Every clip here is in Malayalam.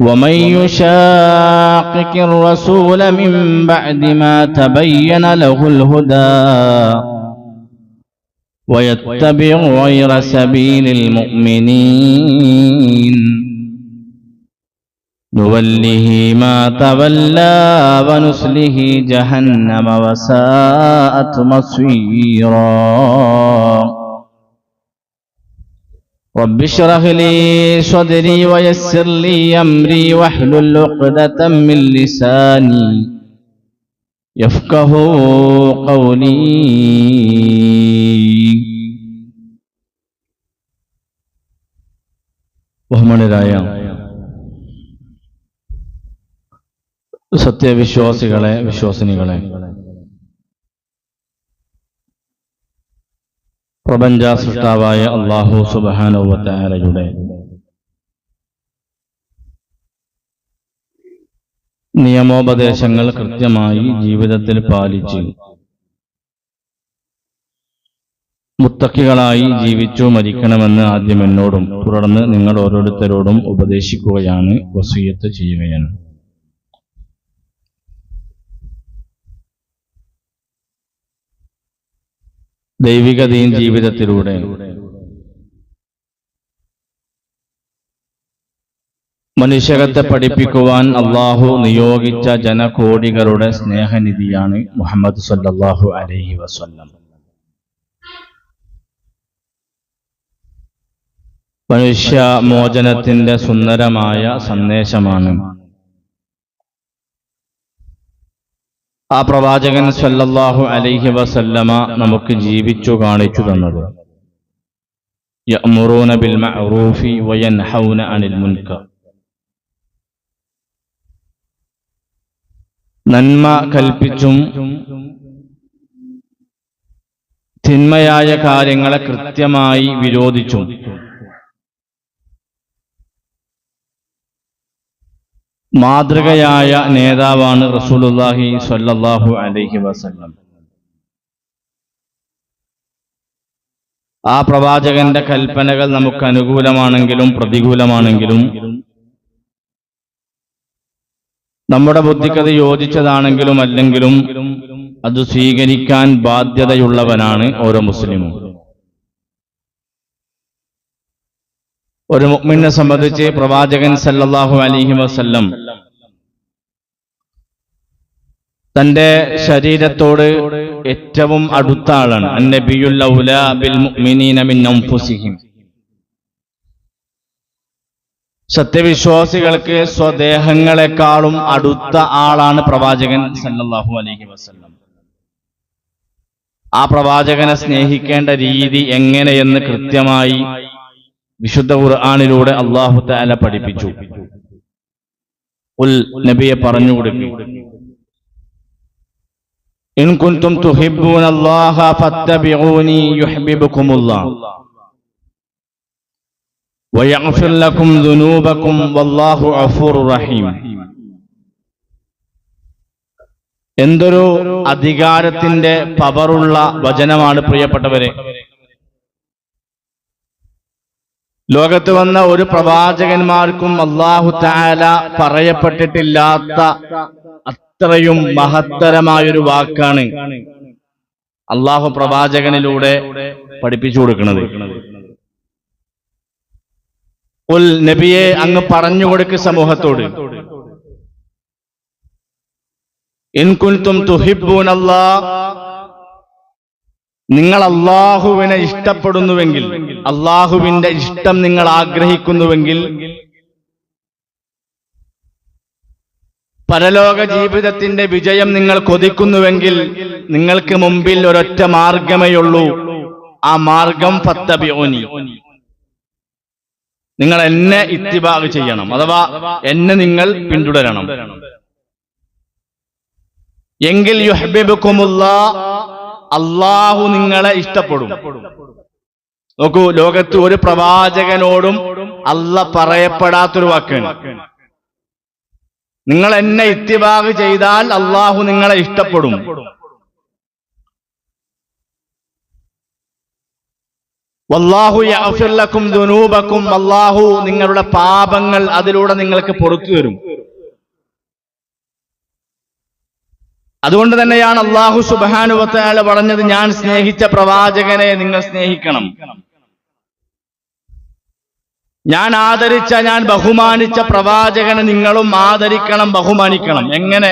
ومن يشاقق الرسول من بعد ما تبين له الهدى ويتبع غير سبيل المؤمنين. نوله ما تولى ونسله جهنم وساءت مصيرا. رب اشرح لي صدري ويسر لي امري واحلل عقدة من لساني يفقه قولي ബഹുമാനരായ സത്യവിശ്വാസികളെ വിശ്വാസിനികളെ പ്രപഞ്ച സൃഷ്ടാവായ അള്ളാഹു സുബാനോവത്താരയുടെ നിയമോപദേശങ്ങൾ കൃത്യമായി ജീവിതത്തിൽ പാലിച്ച് മുത്തക്കികളായി ജീവിച്ചു മരിക്കണമെന്ന് ആദ്യം എന്നോടും തുടർന്ന് നിങ്ങൾ ഓരോരുത്തരോടും ഉപദേശിക്കുകയാണ് വസീയത്ത് ചെയ്യുകയാണ്. ദൈവികതയും ജീവിതത്തിലൂടെ. മനുഷ്യകത്തെ പഠിപ്പിക്കുവാൻ അള്ളാഹു നിയോഗിച്ച ജനകോടികളുടെ സ്നേഹനിധിയാണ് മുഹമ്മദ് സല്ലാഹു അലൈഹി വസ്ല്ലം. മനുഷ്യ മോചനത്തിന്റെ സുന്ദരമായ സന്ദേശമാണ് ആ പ്രവാചകൻ സല്ലല്ലാഹു അലൈഹി വസല്ലമ നമുക്ക് ജീവിച്ചു കാണിച്ചു തന്നത്. ബിൽ മഅറൂഫി അനിൽ നന്മ കൽപ്പിച്ചും തിന്മയായ കാര്യങ്ങളെ കൃത്യമായി വിരോധിച്ചും മാതൃകയായ നേതാവാണ് റസൂലുള്ളാഹി സ്വല്ലല്ലാഹു അലൈഹി വസല്ലം. ആ പ്രവാചകന്റെ കൽപ്പനകൾ നമുക്ക് അനുകൂലമാണെങ്കിലും പ്രതികൂലമാണെങ്കിലും നമ്മുടെ ബുദ്ധിക്കത് യോജിച്ചതാണെങ്കിലും അല്ലെങ്കിലും അത് സ്വീകരിക്കാൻ ബാധ്യതയുള്ളവനാണ് ഓരോ മുസ്ലിമും. ഒരു മുഅ്മിനെ സംബന്ധിച്ച് പ്രവാചകൻ സല്ലല്ലാഹു അലൈഹി വസല്ലം തന്റെ ശരീരത്തോട് ഏറ്റവും അടുത്ത ആളാണ് സത്യവിശ്വാസികൾക്ക് സ്വദേഹങ്ങളെക്കാളും അടുത്ത ആളാണ് പ്രവാചകൻ സല്ലാഹു അലൈഹി വസ്ലം ആ പ്രവാചകനെ സ്നേഹിക്കേണ്ട രീതി എങ്ങനെയെന്ന് കൃത്യമായി വിശുദ്ധ ഖുർആാനിലൂടെ അള്ളാഹു തആല പഠിപ്പിച്ചു. ഉൽ നബിയെ പറഞ്ഞു കൊടുക്കും. ഇൻ കുൻതും തുഹിബ്ബൂന അല്ലാഹ ഫത്തബിഊനി യുഹ്ബിബുകുമുല്ലാഹ് വയഗ്ഫിർ ലക്കും ദുനൂബക്കും വല്ലാഹു ഗഫൂറുർ റഹീം. എന്തൊരു അധികാരത്തിന്റെ പവറുള്ള വചനമാണ് പ്രിയപ്പെട്ടവരെ. ലോകത്ത് വന്ന ഒരു പ്രവാചകന്മാർക്കും അള്ളാഹു താല പറയപ്പെട്ടിട്ടില്ലാത്ത അത്രയും മഹത്തരമായൊരു വാക്കാണ് അള്ളാഹു പ്രവാചകനിലൂടെ പഠിപ്പിച്ചു കൊടുക്കുന്നത്. ഉൽ നബിയെ അങ്ങ് പറഞ്ഞു കൊടുക്ക് സമൂഹത്തോട്. ഇൻകുൽത്തും നിങ്ങൾ അള്ളാഹുവിനെ ഇഷ്ടപ്പെടുന്നുവെങ്കിൽ അള്ളാഹുവിന്റെ ഇഷ്ടം നിങ്ങൾ ആഗ്രഹിക്കുന്നുവെങ്കിൽ പരലോക ജീവിതത്തിന്റെ വിജയം നിങ്ങൾ കൊതിക്കുന്നുവെങ്കിൽ നിങ്ങൾക്ക് മുമ്പിൽ ഒരൊറ്റ മാർഗമേയുള്ളൂ ആ മാർഗം ഫത്തബിയോനി നിങ്ങൾ എന്നെ ഇത്തിബാഗ് ചെയ്യണം. അഥവാ എന്നെ നിങ്ങൾ പിന്തുടരണം. എങ്കിൽ യുഹബിബുക്കുമുള്ള അള്ളാഹു നിങ്ങളെ ഇഷ്ടപ്പെടും. നോക്കൂ ലോകത്ത് ഒരു പ്രവാചകനോടും അല്ല പറയപ്പെടാത്തൊരു വാക്കാണ്. നിങ്ങൾ എന്നെ ഇത്തിബാഗ് ചെയ്താൽ അള്ളാഹു നിങ്ങളെ ഇഷ്ടപ്പെടും. വല്ലാഹു യഗ്ഫിർ ലക്കും ദുനൂബക്കും അല്ലാഹു നിങ്ങളുടെ പാപങ്ങൾ അതിലൂടെ നിങ്ങൾക്ക് പുറത്തു തരും. അതുകൊണ്ട് തന്നെയാണ് അള്ളാഹു സുബാനുവത്താല പറഞ്ഞത് ഞാൻ സ്നേഹിച്ച പ്രവാചകനെ നിങ്ങൾ സ്നേഹിക്കണം. ഞാൻ ആദരിച്ച ഞാൻ ബഹുമാനിച്ച പ്രവാചകനെ നിങ്ങളും ആദരിക്കണം ബഹുമാനിക്കണം. എങ്ങനെ?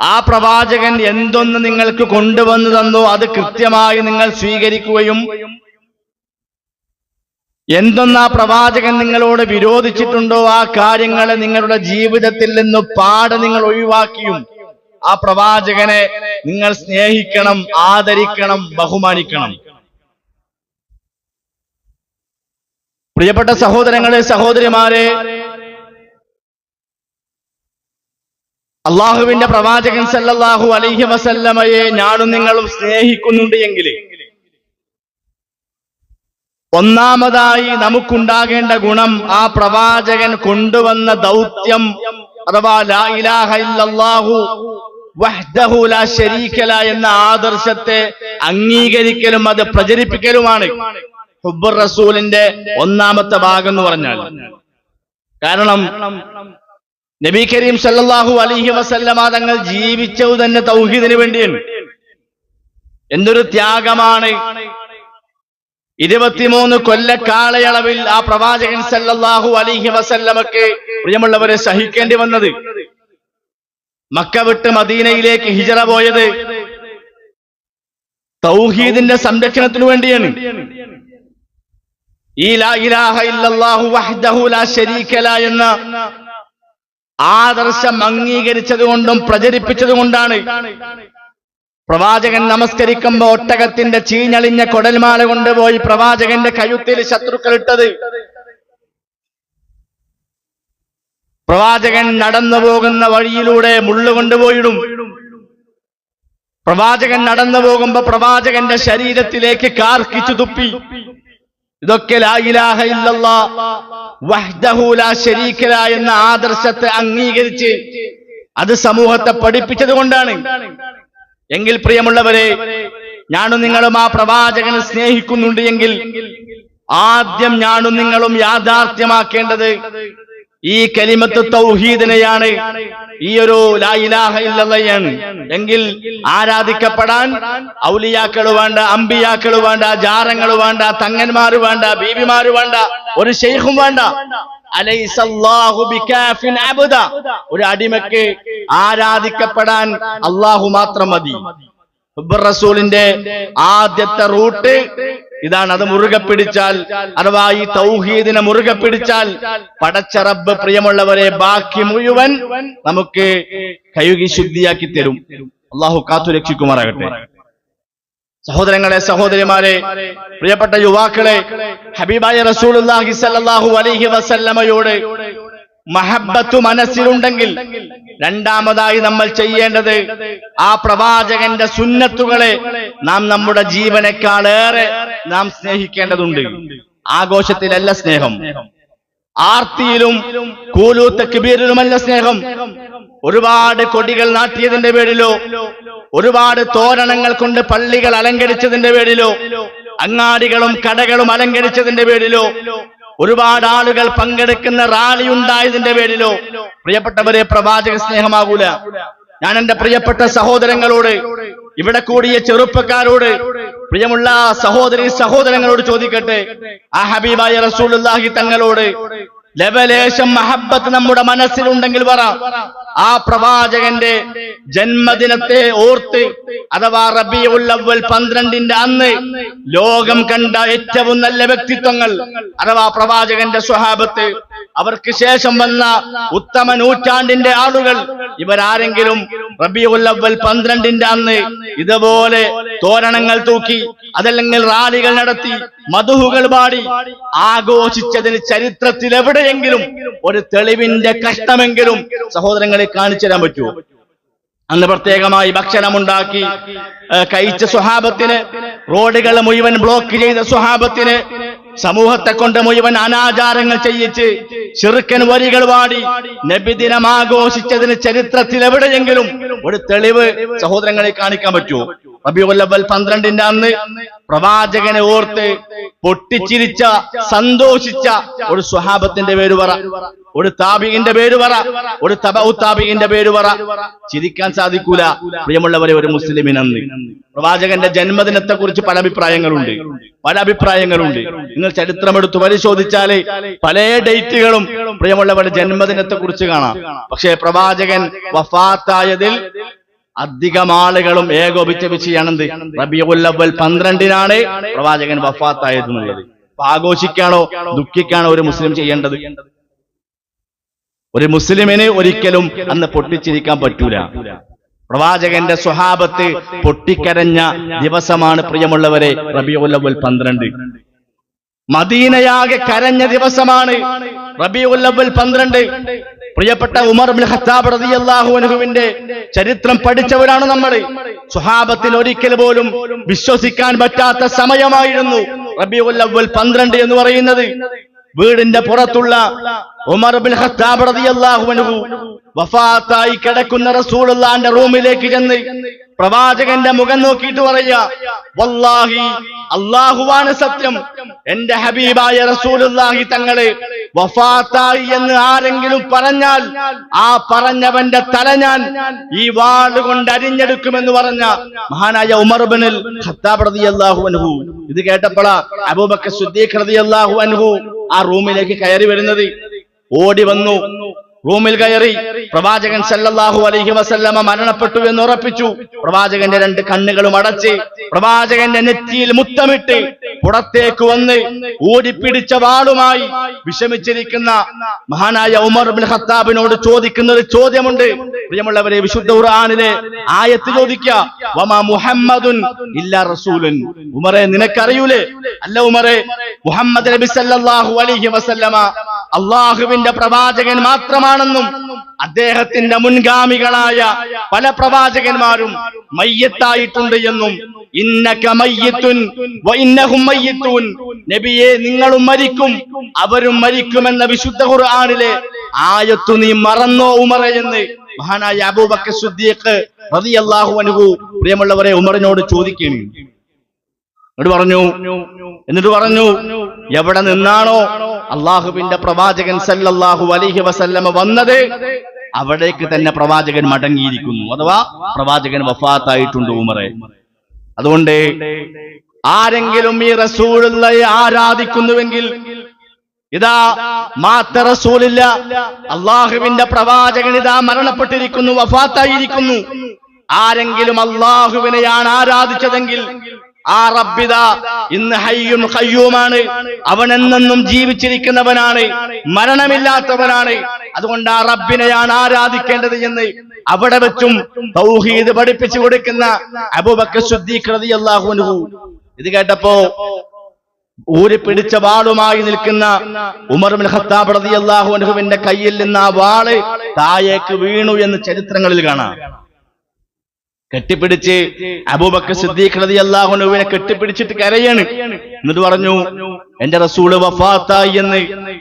ആ പ്രവാചകൻ എന്തൊന്ന് നിങ്ങൾക്ക് കൊണ്ടുവന്നു തന്നോ അത് കൃത്യമായി നിങ്ങൾ സ്വീകരിക്കുകയും എന്തൊന്ന് പ്രവാചകൻ നിങ്ങളോട് വിരോധിച്ചിട്ടുണ്ടോ? ആ കാര്യങ്ങളെ നിങ്ങളുടെ ജീവിതത്തിൽ നിന്ന് പാടെ നിങ്ങൾ ഒഴിവാക്കിയും ആ പ്രവാചകനെ നിങ്ങൾ സ്നേഹിക്കണം ആദരിക്കണം ബഹുമാനിക്കണം. പ്രിയപ്പെട്ട സഹോദരങ്ങളെ സഹോദരിമാരെ അള്ളാഹുവിന്റെ പ്രവാചകൻ സല്ലല്ലാഹു അലൈഹി വസല്ലമയെ ഞാനും നിങ്ങളും സ്നേഹിക്കുന്നുണ്ട് എങ്കിൽ ഒന്നാമതായി നമുക്കുണ്ടാകേണ്ട ഗുണം ആ പ്രവാചകൻ കൊണ്ടുവന്ന ദൗത്യം അഥവാ എന്ന ആദർശത്തെ അംഗീകരിക്കലും അത് പ്രചരിപ്പിക്കലുമാണ്. ഹുബുർ റസൂലിന്റെ ഒന്നാമത്തെ ഭാഗം എന്ന് പറഞ്ഞാൽ. കാരണം നബി കരീം സല്ലാഹു അലൈഹി വസല്ലമ തങ്ങൾ ജീവിച്ചത് തന്നെ തൗഹീദിന് വേണ്ടിയാണ്. എന്തൊരു ത്യാഗമാണ്. ഇരുപത്തിമൂന്ന് കൊല്ലക്കാലയളവിൽ ആ പ്രവാചകൻ സല്ലല്ലാഹു അലിഹി വസല്ലമക്ക് പ്രിയമുള്ളവരെ സഹിക്കേണ്ടി വന്നത്. മക്ക വിട്ട് മദീനയിലേക്ക് ഹിജറ പോയത് തൗഹീദിന്റെ സംരക്ഷണത്തിനു വേണ്ടിയാണ്. ഈ ലാ ഇലാഹ ഇല്ലല്ലാഹു വഹ്ദഹു ലാ ശരീക ല എന്ന ആദർശം അംഗീകരിച്ചത് കൊണ്ടും പ്രചരിപ്പിച്ചത് കൊണ്ടാണ് പ്രവാചകൻ നമസ്കരിക്കുമ്പോ ഒട്ടകത്തിന്റെ ചീഞ്ഞളിഞ്ഞ കൊടൽമാല കൊണ്ടുപോയി പ്രവാചകന്റെ കഴുത്തിൽ ശത്രുക്കൾ ഇട്ടത് പ്രവാചകൻ നടന്നു പോകുന്ന വഴിയിലൂടെ മുള്ളു കൊണ്ടുപോയിടും. പ്രവാചകൻ നടന്നു പോകുമ്പോ പ്രവാചകന്റെ ശരീരത്തിലേക്ക് കാർക്കിച്ചു തുപ്പി. ഇതൊക്കെ ലാ ഇലാഹ ഇല്ലല്ലാ വഹ്ദഹു ലാ ശരീക ല എന്ന ആദർശത്തെ അംഗീകരിച്ച് അത് സമൂഹത്തെ പഠിപ്പിച്ചത് കൊണ്ടാണ്. എങ്കിൽ പ്രിയമുള്ളവരെ ഞാനും നിങ്ങളും ആ പ്രവാചകനെ സ്നേഹിക്കുന്നുണ്ട് എങ്കിൽ ആദ്യം ഞാനും നിങ്ങളും യാഥാർത്ഥ്യമാക്കേണ്ടത് ഈ കലിമത്ത് തൗഹീദിനെയാണ്. ഈ ഒരു ലാ ഇലാഹ ഇല്ലല്ലയാണ് എങ്കിൽ ആരാധിക്കപ്പെടാൻ ഔലിയാക്കൾ വേണ്ട അമ്പിയാക്കൾ വേണ്ട ജാരങ്ങൾ വേണ്ട തങ്ങന്മാര് വേണ്ട ബീവിമാര് വേണ്ട ഒരു ഷെയ്ഖും വേണ്ട. ഒരു അടിമക്ക് ആരാധിക്കപ്പെടാൻ അള്ളാഹു മാത്രം മതി. റസൂലിന്റെ ആദ്യത്തെ റൂട്ട് ഇതാണ്. അത് മുറുകെ പിടിച്ചാൽ അഥവാ ഈ തൗഹീദിനെ മുറുകെ പിടിച്ചാൽ പടച്ച റബ്ബ് പ്രിയമുള്ളവരെ ബാക്കി മുഴുവൻ നമുക്ക് കഴുകി ശുദ്ധിയാക്കി തരും. അള്ളാഹു കാത്തു രക്ഷിക്കുമാറാകട്ടെ സഹോദരങ്ങളെ സഹോദരിമാരെ പ്രിയപ്പെട്ട യുവാക്കളെ ഹബീബായ റസൂലുള്ളാഹി സല്ലാഹു അലൈഹി വസല്ലമയോട് മഹബത്തു മനസ്സിലുണ്ടെങ്കിൽ രണ്ടാമതായി നമ്മൾ ചെയ്യേണ്ടത് ആ പ്രവാചകന്റെ സുന്നത്തുകളെ നാം നമ്മുടെ ജീവനേക്കാളേറെ നാം സ്നേഹിക്കേണ്ടതുണ്ട്. ആഘോഷത്തിലല്ല സ്നേഹം. ആർത്തിയിലും കൂലൂത്ത കിബീരിലുമല്ല സ്നേഹം. ഒരുപാട് കൊടികൾ നാട്ടിയതിന്റെ പേരിലോ ഒരുപാട് തോരണങ്ങൾ കൊണ്ട് പള്ളികൾ അലങ്കരിച്ചതിന്റെ പേരിലോ അങ്ങാടികളും കടകളും അലങ്കരിച്ചതിന്റെ പേരിലോ ഒരുപാട് ആളുകൾ പങ്കെടുക്കുന്ന റാലി ഉണ്ടായതിന്റെ പേരിലോ പ്രിയപ്പെട്ടവരെ പ്രവാചക സ്നേഹമാകൂല. ഞാൻ എന്റെ പ്രിയപ്പെട്ട സഹോദരങ്ങളോട് ഇവിടെ കൂടിയ ചെറുപ്പക്കാരോട് പ്രിയമുള്ള സഹോദരി സഹോദരങ്ങളോട് ചോദിക്കട്ടെ. ആ ഹബീബായ റസൂലുള്ളാഹി തങ്ങളോട് ലവലേശം മഹബത്ത് നമ്മുടെ മനസ്സിലുണ്ടെങ്കിൽ പറ. ആ പ്രവാചകന്റെ ജന്മദിനത്തെ ഓർത്ത് അഥവാ റബിയുൽ ഉള്ളവൽ പന്ത്രണ്ടിന്റെ അന്ന് ലോകം കണ്ട ഏറ്റവും നല്ല വ്യക്തിത്വങ്ങൾ അഥവാ പ്രവാചകന്റെ സ്വഹാബത്ത് അവർക്ക് ശേഷം വന്ന ഉത്തമ നൂറ്റാണ്ടിന്റെ ആളുകൾ ഇവരാരെങ്കിലും റബിയുൽ ഉള്ളവൽ പന്ത്രണ്ടിന്റെ അന്ന് ഇതുപോലെ തോരണങ്ങൾ തൂക്കി അതല്ലെങ്കിൽ റാലികൾ നടത്തി മധുഹുകൾ പാടി ആഘോഷിച്ചതിന് ചരിത്രത്തിൽ എവിടെയെങ്കിലും ഒരു തെളിവിന്റെ കഷ്ടമെങ്കിലും സഹോദരങ്ങളെ കാണിച്ചു തരാൻ പറ്റുമോ അന്ന് പ്രത്യേകമായി ഭക്ഷണമുണ്ടാക്കി കഴിച്ച സ്വഹാബത്തിന് റോഡുകൾ മുഴുവൻ ബ്ലോക്ക് ചെയ്ത സ്വഹാബത്തിന് സമൂഹത്തെ കൊണ്ട് മുഴുവൻ അനാചാരങ്ങൾ ചെയ്യിച്ച് ചെറുക്കൻ വരികൾ വാടി നബിദിനം ആഘോഷിച്ചതിന് ചരിത്രത്തിൽ എവിടെയെങ്കിലും ഒരു തെളിവ് സഹോദരങ്ങളെ കാണിക്കാൻ പറ്റുമോ റബിയുൽ പന്ത്രണ്ടിന്റെ അന്ന് പ്രവാചകനെ ഓർത്ത് പൊട്ടിച്ചിരിച്ച സന്തോഷിച്ച ഒരു സ്വഹാബത്തിന്റെ പേര് പറ ഒരു താപികിന്റെ പേര് പറ ഒരു തബഉ താപികിന്റെ പേര് പറ. ചിരിക്കാൻ സാധിക്കൂല പ്രിയമുള്ളവരെ ഒരു മുസ്ലിമിനെന്ന് പ്രവാചകന്റെ ജന്മദിനത്തെ കുറിച്ച് പല അഭിപ്രായങ്ങളുണ്ട്. പല അഭിപ്രായങ്ങളുണ്ട്. നിങ്ങൾ ചരിത്രമെടുത്ത് പരിശോധിച്ചാൽ പല ഡേറ്റുകളും പ്രിയമുള്ളവരുടെ ജന്മദിനത്തെ കുറിച്ച് കാണാം. പക്ഷേ പ്രവാചകൻ വഫാത്തായതിൽ അധികം ആളുകളും ഏകോപിച്ച വിഷയാണെന്ത് റബിയുല്ലവൽ പന്ത്രണ്ടിനാണ് പ്രവാചകൻ വഫാത്തായത് എന്നുള്ളത്. ആഘോഷിക്കാണോ? ദുഃഖിക്കാണോ ഒരു മുസ്ലിം ചെയ്യേണ്ടത്? ഒരു മുസ്ലിമിന് ഒരിക്കലും അന്ന് പൊട്ടിച്ചിരിക്കാൻ പറ്റൂല. പ്രവാചകന്റെ സ്വഹാബത്ത് പൊട്ടിക്കരഞ്ഞ ദിവസമാണ് പ്രിയമുള്ളവരെ റബിയുല്ലവൽ പന്ത്രണ്ട്. മദീനയാകെ കരഞ്ഞ ദിവസമാണ് റബിയുല്ലവൽ പന്ത്രണ്ട്. പ്രിയപ്പെട്ട ഉമർ ഖത്താബ് റളിയല്ലാഹു അൻഹുവിന്റെ ചരിത്രം പഠിച്ചവരാണ് നമ്മൾ സ്വഹാബത്തിൽ ഒരിക്കൽ പോലും വിശ്വസിക്കാൻ പറ്റാത്ത സമയമായിരുന്നു റബിയുൽ പന്ത്രണ്ട് എന്ന് പറയുന്നത്. വീടിന്റെ പുറത്തുള്ള ഉമർ ബിൻ ഖത്താബ് റളിയല്ലാഹു അൻഹു വഫാത്തായി കിടക്കുന്ന റസൂലുള്ളാന്റെ റൂമിലേക്ക് ചെന്ന് പ്രവാചകന്റെ മുഖം നോക്കിയിട്ട് പറയാ വല്ലാഹി അള്ളാഹുവാണ് സത്യം. എന്റെ ഹബീബായ റസൂലുള്ളാഹി തങ്ങളെ വഫാത്തായി എന്ന് ആരെങ്കിലും പറഞ്ഞാൽ ആ പറഞ്ഞവന്റെ തല ഞാൻ ഈ വാൾ കൊണ്ട് അരിഞ്ഞെടുക്കുമെന്ന് പറഞ്ഞ മഹാനായ ഉമർ അള്ളാഹു ഖത്താബ് റളിയല്ലാഹു അൻഹു. ഇത് കേട്ടപ്പോഴാ അബൂബക്കർ സിദ്ദീഖ് റളിയല്ലാഹു അൻഹു ആ റൂമിലേക്ക് കയറി വരുന്നത്. ഓടി വന്നു. റൂമിൽ കയറി പ്രവാചകൻ സല്ലല്ലാഹു അലൈഹി വസല്ലമ മരണപ്പെട്ടു എന്ന് ഉറപ്പിച്ചു. പ്രവാചകന്റെ രണ്ട് കണ്ണുകളും അടച്ച് പ്രവാചകന്റെ നെറ്റിയിൽ മുത്തമിട്ട് പുറത്തേക്ക് വന്ന് ഓടിപ്പിടിച്ച വാളുമായി വിഷമിച്ചിരിക്കുന്ന മഹാനായ ഉമർ ബിൻ ഖത്താബിനോട് ചോദിക്കുന്ന ഒരു ചോദ്യമുണ്ട്. പ്രിയമുള്ളവരെ വിശുദ്ധ ഖുർആനിലെ ആയത്ത് ചോദിക്കുക വമാ മുഹമ്മദുൻ ഇല്ല റസൂലുൻ. ഉമറെ നിനക്കറിയൂലേ? അല്ല ഉമറെ മുഹമ്മദ് നബി സല്ലല്ലാഹു അലൈഹി വസല്ലമ അള്ളാഹുവിന്റെ പ്രവാചകൻ മാത്രമാണെന്നും അദ്ദേഹത്തിന്റെ മുൻഗാമികളായ പല പ്രവാചകന്മാരും മയ്യത്തായിട്ടുണ്ട് എന്നും ഇന്നക മയ്യത്തുൻ ഇന്നഹും മയ്യത്തൂൻ. നബിയെ നിങ്ങളും മരിക്കും. അവരും മരിക്കുമെന്ന വിശുദ്ധ ഖുർആനിലെ ആയത്തു നീ മറന്നോ ഉമറയെന്ന് എന്ന് മഹാനായ അബൂബക്കർ സിദ്ദീഖ് റളിയല്ലാഹു അൻഹു പ്രിയമുള്ളവരെ ഉമറിനോട് ചോദിക്കുന്നു എന്നിട്ട് പറഞ്ഞു എന്നിട്ട് പറഞ്ഞു എവിടെ നിന്നാണോ അള്ളാഹുവിന്റെ പ്രവാചകൻ സല്ലല്ലാഹു അലൈഹി വസല്ലമ വന്നത് അവിടേക്ക് തന്നെ പ്രവാചകൻ മടങ്ങിയിരിക്കുന്നു. അഥവാ പ്രവാചകൻ വഫാത്തായിട്ടുണ്ട് ഉമറെ. അതുകൊണ്ട് ആരെങ്കിലും ഈ റസൂലുള്ളയെ ആരാധിക്കുന്നുവെങ്കിൽ ഇതാ മാത്ത റസൂലില്ല അള്ളാഹുവിന്റെ പ്രവാചകൻ ഇതാ മരണപ്പെട്ടിരിക്കുന്നു വഫാത്തായിരിക്കുന്നു. ആരെങ്കിലും അള്ളാഹുവിനെയാണ് ആരാധിച്ചതെങ്കിൽ ആ റബ്ബിത ഇന്ന് ഹയ്യും ഖയ്യൂമാണ്. അവൻ എന്നെന്നും ജീവിച്ചിരിക്കുന്നവനാണ്. മരണമില്ലാത്തവനാണ്. അതുകൊണ്ട് ആ റബ്ബിനെയാണ് ആരാധിക്കേണ്ടത് എന്ന് അവിടെ വെച്ചും തൗഹീദ് പഠിപ്പിച്ചു കൊടുക്കുന്ന സിദ്ദീഖ് റളിയല്ലാഹു അൻഹു. ഇത് കേട്ടപ്പോ ഊരി പിടിച്ച വാളുമായി നിൽക്കുന്ന ഉമർ ബിൻ ഖത്താബ് റളിയല്ലാഹു അൻഹുവിന്റെ കയ്യിൽ നിന്ന് ആ വാൾ താഴേക്ക് വീണു എന്ന് ചരിത്രങ്ങളിൽ കാണാം. കെട്ടിപ്പിടിച്ച് അബൂബക്കർ സിദ്ദീഖ് റളിയല്ലാഹു അൻഹുവിനെ കെട്ടിപ്പിടിച്ചിട്ട് കരയാണ്. എന്നിട്ട് പറഞ്ഞു എന്റെ റസൂൾ വഫാത്തായി എന്ന്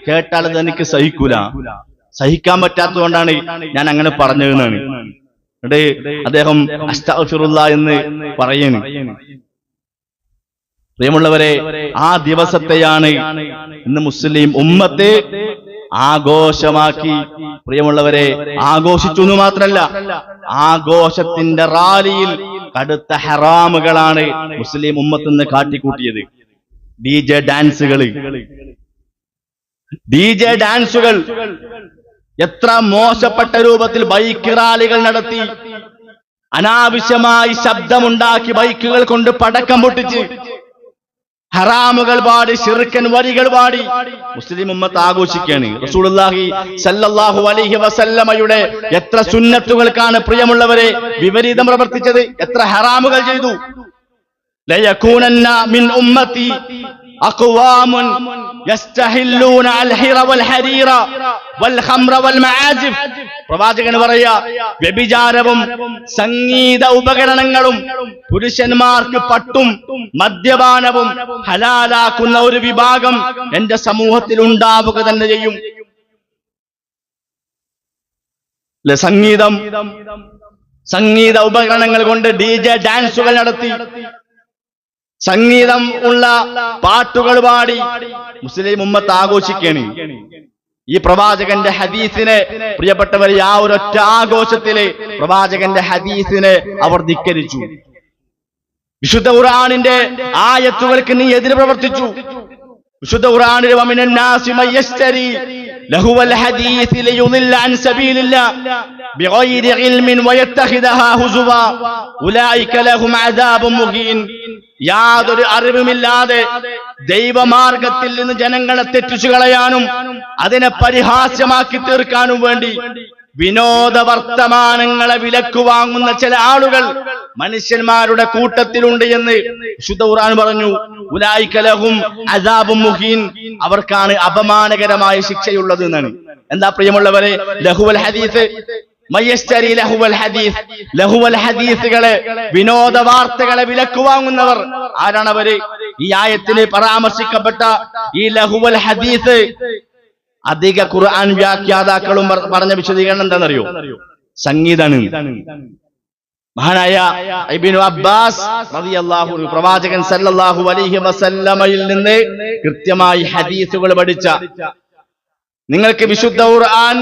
കേട്ടാൽ അത് എനിക്ക് സഹിക്കൂല. സഹിക്കാൻ പറ്റാത്തതുകൊണ്ടാണ് ഞാൻ അങ്ങനെ പറഞ്ഞതെന്നാണ്. എന്നിട്ട് അദ്ദേഹം അസ്താഫിറുല്ല എന്ന് പറയുന്നു പ്രിയമുള്ളവരെ ആ ദിവസത്തെയാണ് ഇന്ന് മുസ്ലിം ഉമ്മത്തെ ആഘോഷമാക്കി. പ്രിയമുള്ളവരെ ആഘോഷിച്ചു എന്ന് മാത്രല്ല ആഘോഷത്തിന്റെ റാലിയിൽ കടുത്ത ഹറാമുകളാണ് മുസ്ലിം ഉമ്മത്ത് നിന്ന് കാട്ടിക്കൂട്ടിയത്. ഡി ജെ ഡാൻസുകൾ ഡി ജെ ഡാൻസുകൾ എത്ര മോശപ്പെട്ട രൂപത്തിൽ ബൈക്ക് റാലികൾ നടത്തി അനാവശ്യമായി ശബ്ദമുണ്ടാക്കി ബൈക്കുകൾ കൊണ്ട് പടക്കം പൊട്ടിച്ച് ഹറാമുകൾ പാടി ഷിർക്കൻ വരികൾ പാടി. മുസ്ലിം ഉമ്മത്ത് ആഘോഷിക്കുകയാണ്. റസൂലുള്ളാഹി സല്ലല്ലാഹു അലൈഹി വസല്ലമയുടെ എത്ര സുന്നത്തുകൾക്കാണ് പ്രിയമുള്ളവരെ വിപരീതം പ്രവർത്തിച്ചത്? എത്ര ഹറാമുകൾ ചെയ്തു? ലയകൂനന്ന മിൻ ഉമ്മത്തി അഖ്വാമുൻ പ്രവാചകൻ പറയാ വ്യഭിചാരവും സംഗീത ഉപകരണങ്ങളും പുരുഷന്മാർക്ക് പട്ടും മദ്യപാനവും ഹലാലാക്കുന്ന ഒരു വിഭാഗം എന്റെ സമൂഹത്തിൽ ഉണ്ടാവുക തന്നെ ചെയ്യും. സംഗീതം സംഗീത ഉപകരണങ്ങൾ കൊണ്ട് ഡി ജെ ഡാൻസുകൾ നടത്തി. സംഗീതം ഉള്ള പാട്ടുകൾ പാടി മുസ്ലിം ഉമ്മത്ത് ആഘോഷിക്കുകയാണ് ഈ പ്രവാചകന്റെ ഹദീസിനെ പ്രിയപ്പെട്ടവരെ ആ ഒരൊറ്റ ആഘോഷത്തിൽ പ്രവാചകന്റെ ഹദീസിനെ അവർ ധിക്കരിച്ചു. വിശുദ്ധ ഖുർആനിന്റെ ആയത്തുകൾക്ക് നീ എതിര് പ്രവർത്തിച്ചു. വിശുദ്ധ അൻ സബീലില്ല ബിഗൈരി ഇൽമിൻ ഉലൈക ലഹും മുഹീൻ. യാതൊരു അറിവുമില്ലാതെ ദൈവമാർഗത്തിൽ നിന്ന് ജനങ്ങളെ തെറ്റിച്ചു കളയാനും അതിനെ പരിഹാസ്യമാക്കി തീർക്കാനും വേണ്ടി വിനോദ വർത്തമാനങ്ങളെ വിലക്കു വാങ്ങുന്ന ചില ആളുകൾ മനുഷ്യന്മാരുടെ കൂട്ടത്തിലുണ്ട് എന്ന് വിശുദ്ധ ഖുർആൻ പറഞ്ഞു. ഉലായിക്കലഹും അസാബും മുഹീൻ. അവർക്കാണ് അപമാനകരമായ ശിക്ഷയുള്ളത് എന്നാണ്. എന്താ പ്രിയമുള്ളവരെ? ലഹുവൽ ഹദീസ്. മയ്യശ്ചരി ലഹുവൽ ഹദീസ്. ലഹുവൽ ഹദീസുകളെ വിനോദ വാർത്തകളെ വിലക്കു വാങ്ങുന്നവർ ആരാണവര്? ഈ ആയത്തിന് പരാമർശിക്കപ്പെട്ട ഈ ലഹുവൽ ഹദീസ് അധിക ഖുർആൻ വ്യാഖ്യാതാക്കളും പറ- പറഞ്ഞ വിശദീകരണം എന്താണെന്നറിയോ? സംഗീതാണ്. മഹാനായ ഇബ്നു അബ്ബാസ് റളിയല്ലാഹു പ്രവാചകൻ സല്ലല്ലാഹു അലൈഹി വസല്ലമയിൽ നിന്ന് കൃത്യമായി ഹദീസുകൾ പഠിച്ച. നിങ്ങൾക്ക് വിശുദ്ധ ഖുർആൻ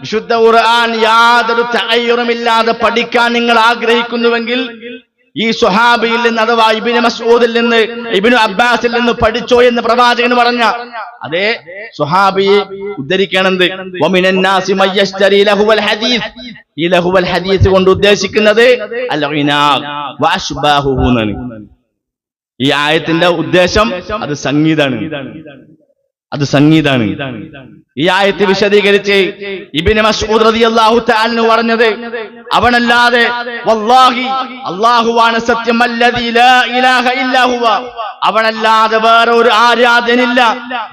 വിശുദ്ധ ഖുർആൻ യാതൊരു തയ്യുറുമില്ലാതെ പഠിക്കാൻ നിങ്ങൾ ആഗ്രഹിക്കുന്നുവെങ്കിൽ ഈ സുഹാബിയിൽ നിന്ന് അഥവാ ഇബിന് മസൂദിൽ നിന്ന് ഇബിനു അബ്ബാസിൽ നിന്ന് പഠിച്ചോ എന്ന് പ്രവാചകൻ പറഞ്ഞ അതെ സുഹാബിയെ ഉദ്ധരിക്കണത്. ഈ ലഹുവൽ ഹദീസ് കൊണ്ട് ഉദ്ദേശിക്കുന്നത് ഈ ആയത്തിന്റെ ഉദ്ദേശം അത് സംഗീതാണ്. അത് സംഗീതാണ്. ഈ ആയത്ത് വിശദീകരിച്ച് ഇബിന് മസ്ഊദ് റളിയല്ലാഹു തആല പറഞ്ഞത് അവനല്ലാതെ വല്ലാഹി അല്ലാഹുവാണ് സത്യം അല്ലദീ ലാ ഇലാഹ ഇല്ലാ ഹുവ. അവനല്ലാതെ വേറെ ഒരു ആരാധനില്ല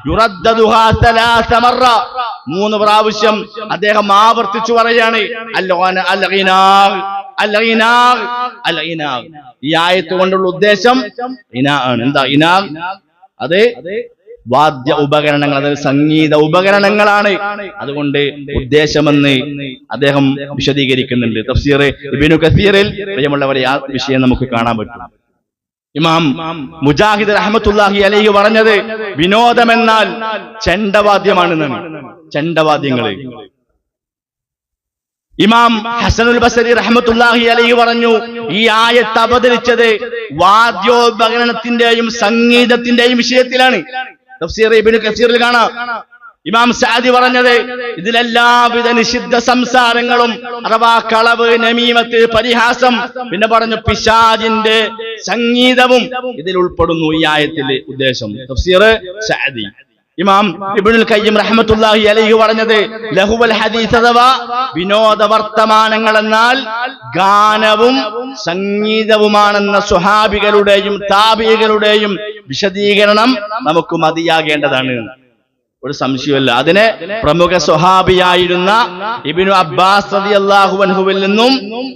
യുറദ്ദദുഹാ സലാസ മറ. മൂന്ന് പ്രാവശ്യം അദ്ദേഹം ആവർത്തിച്ചു പറയാണ് അല്ലോന അൽ ഈ ആയത്ത് കൊണ്ടുള്ള ഉദ്ദേശം ഇനാ ആണ്. എന്താ ഇനാ അത് വാദ്യ ഉപകരണങ്ങൾ അതായത് സംഗീത ഉപകരണങ്ങളാണ്. അതുകൊണ്ട് ഉദ്ദേശമെന്ന് അദ്ദേഹം വിശദീകരിക്കുന്നുണ്ട്. തഫ്സീർ കസീറിൽ പ്രിയമുള്ളവരെ ആ വിഷയം നമുക്ക് കാണാൻ പറ്റും. ഇമാം മുജാഹിദ് റഹ്മത്തുള്ളാഹി അലൈഹി പറഞ്ഞത് വിനോദമെന്നാൽ ചെണ്ടവാദ്യമാണെന്നാണ്. ചെണ്ടവാദ്യങ്ങൾ. ഇമാം ഹസനുൽ ബസരി റഹ്മത്തുള്ളാഹി അലൈഹി പറഞ്ഞു ഈ ആയത്ത് അവതരിച്ചത് വാദ്യോപകരണത്തിന്റെയും സംഗീതത്തിന്റെയും വിഷയത്തിലാണ്. ഇബ്നു കസീറിൽ കാണാം. ഇമാം സാദി പറഞ്ഞത് ഇതിലെല്ലാവിധ നിഷിദ്ധ സംസാരങ്ങളും അഥവാ കളവ് നമീമത്ത് പരിഹാസം പിന്നെ പറഞ്ഞു പിശാജിന്റെ സംഗീതവും ഇതിൽ ഉൾപ്പെടുന്നു ഈ ആയത്തിലെ ഉദ്ദേശം. തഫ്സീർ സാദി. ഇമാം ഇബ്നുൽ ഖയ്യിം റഹ്മത്തുള്ളാഹി അലൈഹി പറഞ്ഞത് ലഹുവൽ ഹദീസ് അഥവാ വിനോദ വർത്തമാനങ്ങൾ എന്നാൽ ഗാനവും സംഗീതവുമാണെന്ന സുഹാബികളുടെയും താബിഈകളുടെയും വിശദീകരണം നമുക്ക് മതിയാകേണ്ടതാണ്. ഒരു സംശയമല്ല അതിനെ പ്രമുഖ സ്വഹാബിയായിരുന്ന ഇബിനു അബ്ബാസ് റളിയല്ലാഹു അൻഹുവിൽ നിന്നും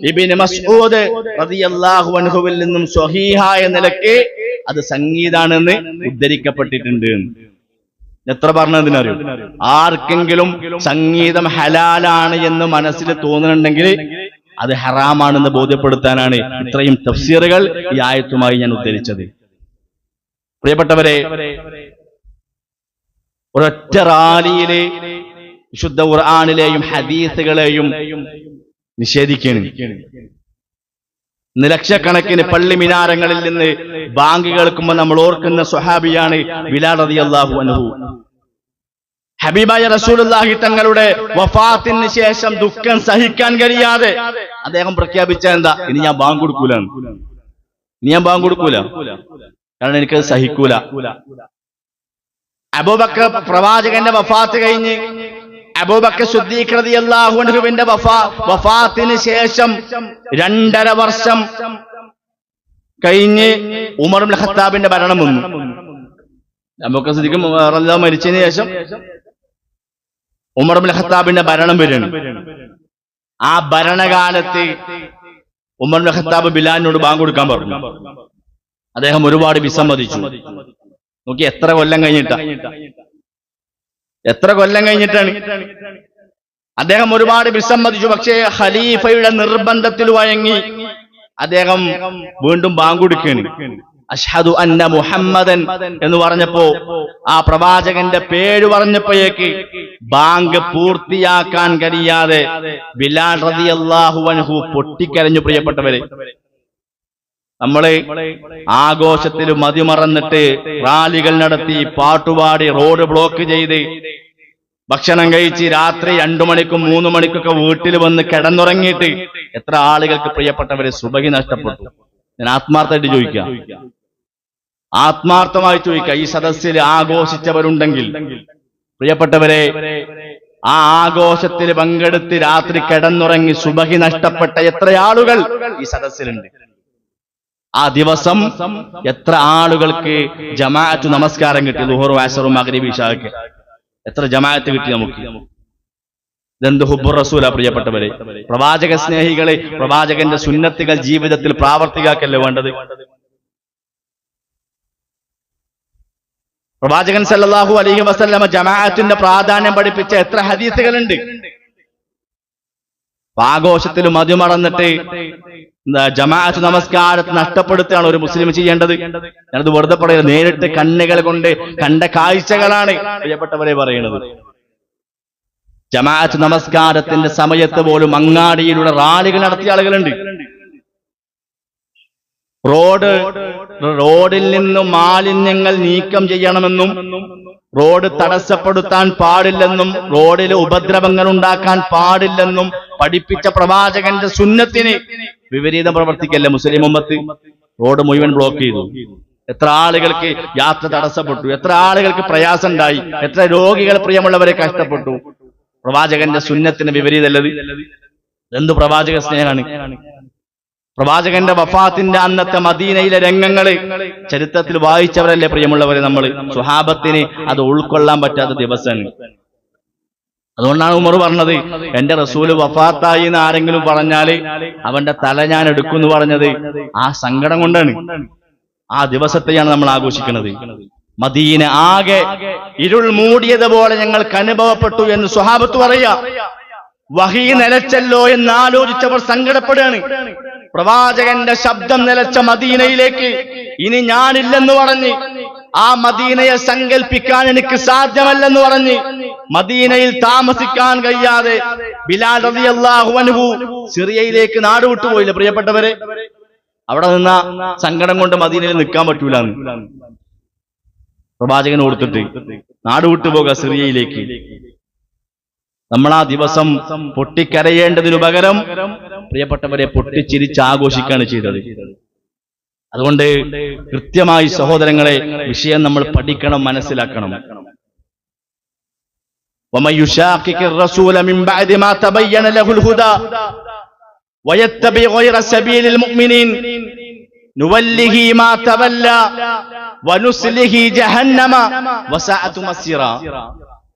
ഇബിന് മസ്ഊദ് റളിയല്ലാഹു അൻഹുവിൽ നിന്നും സ്വഹീഹായ നിലയ്ക്ക് അത് സംഗീതാണെന്ന് ഉദ്ധരിക്കപ്പെട്ടിട്ടുണ്ട്. എത്ര പറഞ്ഞതിനറിയും? ആർക്കെങ്കിലും സംഗീതം ഹലാലാണ് എന്ന് മനസ്സിൽ തോന്നുന്നുണ്ടെങ്കിൽ അത് ഹറാമാണെന്ന് ബോധ്യപ്പെടുത്താനാണ് ഇത്രയും തഫ്സീറുകൾ ഈ ആയത്തുമായി ഞാൻ ഉദ്ധരിച്ചത്. പ്രിയപ്പെട്ടവരെ ഒരൊറ്റ റാലിയിലെ വിശുദ്ധ ഖുർആാനിലെയും ഹദീസുകളെയും നിഷേധിക്കണം ലക്ഷക്കണക്കിന് പള്ളി മിനാരങ്ങളിൽ നിന്ന് ബാങ്ക് കേൾക്കുമ്പോൾ നമ്മൾ ഓർക്കുന്ന സ്വഹാബിയാണ് ബിലാൽ റളിയല്ലാഹു അൻഹു. ഹബീബായ റസൂലുള്ളാഹി തങ്ങളുടെ വഫാത്തിന് ശേഷം ദുഃഖം സഹിക്കാൻ കഴിയാതെ അദ്ദേഹം പ്രഖ്യാപിച്ച എന്താ? ഇനി ഞാൻ ബാങ്ക് കൊടുക്കൂല ഇനി ഞാൻ ബാങ്ക് കൊടുക്കൂല. കാരണം എനിക്കത് സഹിക്കൂല. അബൂബക്കർ പ്രവാചകന്റെ വഫാത്ത് കഴിഞ്ഞ് അബൂബക്കർ വഫാ വഫാത്തിന് ശേഷം രണ്ടര വർഷം കഴിഞ്ഞ് ഉമർ ഖത്താബിന്റെ ഭരണം വന്നു. നമുക്ക് സിദ്ദിഖ് മരിച്ചതിന് ശേഷം ഉമർ ഖത്താബിന്റെ ഭരണം വരണം ആ ഭരണകാലത്ത് ഉമർ ഖത്താബ് ബിലാലിനോട് ബാങ്ക് കൊടുക്കാൻ പറഞ്ഞു. അദ്ദേഹം ഒരുപാട് വിസമ്മതിച്ചു. നോക്കി എത്ര കൊല്ലം കഴിഞ്ഞിട്ടാ? എത്ര കൊല്ലം കഴിഞ്ഞിട്ടാണ്? അദ്ദേഹം ഒരുപാട് വിസമ്മതിച്ചു പക്ഷേ ഖലീഫയുടെ നിർബന്ധത്തിൽ വഴങ്ങി അദ്ദേഹം വീണ്ടും ബാങ്കുടുക്കുകയാണ്. അഷ്ഹദു അന്ന മുഹമ്മദൻ എന്ന് പറഞ്ഞപ്പോ ആ പ്രവാചകന്റെ പേര് പറഞ്ഞപ്പോഴേക്ക് ബാങ്ക് പൂർത്തിയാക്കാൻ കഴിയാതെ ബിലാൽ റളിയല്ലാഹു അൻഹു പൊട്ടിക്കരഞ്ഞു പ്രിയപ്പെട്ടവരെ. നമ്മൾ ആഘോഷത്തിൽ മതിമറന്നിട്ട് റാലികൾ നടത്തി പാട്ടുപാടി റോഡ് ബ്ലോക്ക് ചെയ്ത് ഭക്ഷണം കഴിച്ച് രാത്രി രണ്ടു മണിക്കും മൂന്ന് മണിക്കൊക്കെ വീട്ടിൽ വന്ന് കിടന്നുറങ്ങിയിട്ട് എത്ര ആളുകൾക്ക് പ്രിയപ്പെട്ടവരെ സുബഹി നഷ്ടപ്പെട്ടു. ഞാൻ ആത്മാർത്ഥമായിട്ട് ചോദിക്കാം. ആത്മാർത്ഥമായി ചോദിക്കാം. ഈ സദസ്സിൽ ആഘോഷിച്ചവരുണ്ടെങ്കിൽ പ്രിയപ്പെട്ടവരെ ആ ആഘോഷത്തിൽ പങ്കെടുത്ത് രാത്രി കിടന്നുറങ്ങി സുബഹി നഷ്ടപ്പെട്ട എത്ര ആളുകൾ ഈ സദസ്സിലുണ്ട്? ആ ദിവസം എത്ര ആളുകൾക്ക് ജമാഅത്ത് നമസ്കാരം കിട്ടി? ലുഹറും ആസറും മഗ്രിബ് ഇഷാക്ക്. എത്ര ജമാഅത്ത് കിട്ടി നമുക്ക്? ഇതെന്ത് ഹുബുർ റസൂല പ്രിയപ്പെട്ടവരെ? പ്രവാചക സ്നേഹികളെ പ്രവാചകന്റെ സുന്നത്തുകൾ ജീവിതത്തിൽ പ്രാവർത്തികാക്കല്ലേ വേണ്ടത്? പ്രവാചകൻ സല്ലല്ലാഹു അലൈഹി വസല്ലമ ജമാഅത്തിന്റെ പ്രാധാന്യം പഠിപ്പിച്ച എത്ര ഹദീസുകളുണ്ട്? അപ്പൊ ആഘോഷത്തിൽ മതിമറന്നിട്ട് ജമാഅത്ത് നമസ്കാരത്തെ നഷ്ടപ്പെടുത്തുകയാണ് ഒരു മുസ്ലിം ചെയ്യേണ്ടത്. ഞാനത് വെറുതെ പറയുന്നത് നേരിട്ട് കണ്ണുകൾ കൊണ്ട് കണ്ട കാഴ്ചകളാണ് പ്രിയപ്പെട്ടവരെ പറയുന്നത്. ജമാഅത്ത് നമസ്കാരത്തിന്റെ സമയത്ത് പോലും അങ്ങാടിയിലൂടെ റാലികൾ നടത്തിയ ആളുകളുണ്ട്. റോഡ് റോഡിൽ നിന്നും മാലിന്യങ്ങൾ നീക്കം ചെയ്യണമെന്നും റോഡ് തടസ്സപ്പെടുത്താൻ പാടില്ലെന്നും റോഡിൽ ഉപദ്രവങ്ങൾ ഉണ്ടാക്കാൻ പാടില്ലെന്നും പഠിപ്പിച്ച പ്രവാചകന്റെ സുന്നത്തിന് വിപരീതം പ്രവർത്തിക്കല്ലേ മുസ്ലിം ഉമ്മത്ത്? റോഡ് മുഴുവൻ ബ്ലോക്ക് ചെയ്തു. എത്ര ആളുകൾക്ക് യാത്ര തടസ്സപ്പെട്ടു. എത്ര ആളുകൾക്ക് പ്രയാസം ഉണ്ടായി എത്ര രോഗികൾ പ്രിയമുള്ളവരെ കഷ്ടപ്പെട്ടു. പ്രവാചകന്റെ സുന്നത്തിന് വിപരീതല്ലത് എന്ത് പ്രവാചക സ്നേഹമാണ്? പ്രവാചകന്റെ വഫാത്തിന്റെ അന്നത്തെ മദീനയിലെ രംഗങ്ങൾ ചരിത്രത്തിൽ വായിച്ചവരല്ലേ പ്രിയമുള്ളവരെ നമ്മൾ സുഹാബത്തിന് അത് ഉൾക്കൊള്ളാൻ പറ്റാത്ത ദിവസമാണ് അതുകൊണ്ടാണ് ഉമർ പറഞ്ഞത് എന്റെ റസൂൽ വഫാത്തായി എന്ന് ആരെങ്കിലും പറഞ്ഞാൽ അവന്റെ തല ഞാൻ എടുക്കുമെന്ന് പറഞ്ഞത് ആ സങ്കടം കൊണ്ടാണ്. ആ ദിവസത്തെയാണ് നമ്മൾ ആഘോഷിക്കുന്നത്. മദീന ആകെ ഇരുൾ മൂടിയത് പോലെ ഞങ്ങൾക്ക് അനുഭവപ്പെട്ടു എന്ന് സുഹാബത്ത് പറയാ. വഹി നിലച്ചല്ലോ എന്ന് ആലോചിച്ചവർ സങ്കടപ്പെടുകയാണ്. പ്രവാചകന്റെ ശബ്ദം നിലച്ച മദീനയിലേക്ക് ഇനി ഞാനില്ലെന്ന് പറഞ്ഞ് ആ മദീനയെ സങ്കല്പിക്കാൻ എനിക്ക് സാധ്യമല്ലെന്ന് പറഞ്ഞ് മദീനയിൽ താമസിക്കാൻ കഴിയാതെ ബിലാൽ റളിയല്ലാഹു അൻഹു സിറിയയിലേക്ക് നാട് വിട്ടുപോയില്ല പ്രിയപ്പെട്ടവരെ അവിടെ നിന്ന സങ്കടം കൊണ്ട് മദീനയിൽ നിൽക്കാൻ പറ്റൂല പ്രവാചകൻ കൊടുത്തിട്ട് നാടുവിട്ടു വിട്ടുപോക സിറിയയിലേക്ക്. നമ്മൾ ആ ദിവസം പൊട്ടിക്കരയേണ്ടതിനു പകരം പ്രിയപ്പെട്ടവരെ പൊട്ടിച്ചിരിച്ച് ആഘോഷിക്കുകയാണ് ചെയ്തത്. അതുകൊണ്ട് കൃത്യമായി സഹോദരങ്ങളെ വിഷയം നമ്മൾ പഠിക്കണം മനസ്സിലാക്കണം.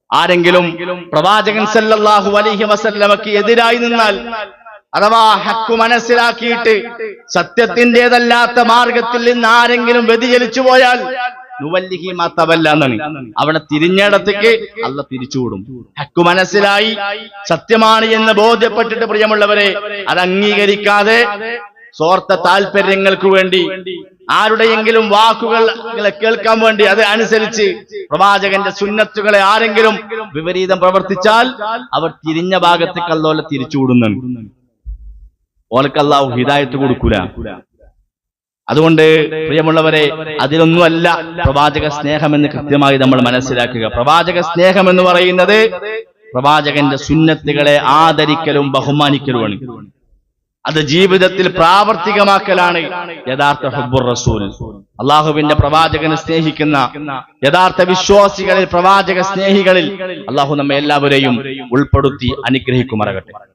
ആരെങ്കിലും പ്രവാചകൻ സല്ലല്ലാഹു അലൈഹി വസല്ലമക്ക് എതിരായി നിന്നാൽ അഥവാ ഹക്കു മനസ്സിലാക്കിയിട്ട് സത്യത്തിന്റേതല്ലാത്ത മാർഗത്തിൽ നിന്ന് ആരെങ്കിലും വ്യതിചലിച്ചു പോയാൽ നുവല്ലിഹി മാത്തവല്ല എന്നാണ്. അവിടെ തിരിഞ്ഞിടത്തേക്ക് അല്ല തിരിച്ചുവിടും. ഹക്കു മനസ്സിലായി സത്യമാണ് എന്ന് ബോധ്യപ്പെട്ടിട്ട് പ്രിയമുള്ളവരെ അത് അംഗീകരിക്കാതെ സ്വാർത്ഥ താല്പര്യങ്ങൾക്ക് വേണ്ടി ആരുടെയെങ്കിലും വാക്കുകൾ കേൾക്കാൻ വേണ്ടി അത് അനുസരിച്ച് പ്രവാചകന്റെ സുന്നത്തുകളെ ആരെങ്കിലും വിപരീതം പ്രവർത്തിച്ചാൽ അവർ തിരിഞ്ഞ ഭാഗത്തേക്ക് തിരിച്ചുവിടുന്നു ഓലക്ക് അള്ളാഹു ഹിദായത്ത് കൊടുക്കൂല. അതുകൊണ്ട് പ്രിയമുള്ളവരെ അതിലൊന്നുമല്ല പ്രവാചക സ്നേഹം എന്ന് കൃത്യമായി നമ്മൾ മനസ്സിലാക്കുക. പ്രവാചക സ്നേഹം എന്ന് പറയുന്നത് പ്രവാചകന്റെ സുന്നത്തുകളെ ആദരിക്കലും ബഹുമാനിക്കലുമാണ്. അത് ജീവിതത്തിൽ പ്രാവർത്തികമാക്കലാണ്. യഥാർത്ഥ ഹബ്ബുർ റസൂൽ. അള്ളാഹുവിന്റെ പ്രവാചകനെ സ്നേഹിക്കുന്ന യഥാർത്ഥ വിശ്വാസികളിൽ പ്രവാചക സ്നേഹികളിൽ അള്ളാഹു നമ്മെ എല്ലാവരെയും ഉൾപ്പെടുത്തി അനുഗ്രഹിക്കുമറകട്ടെ.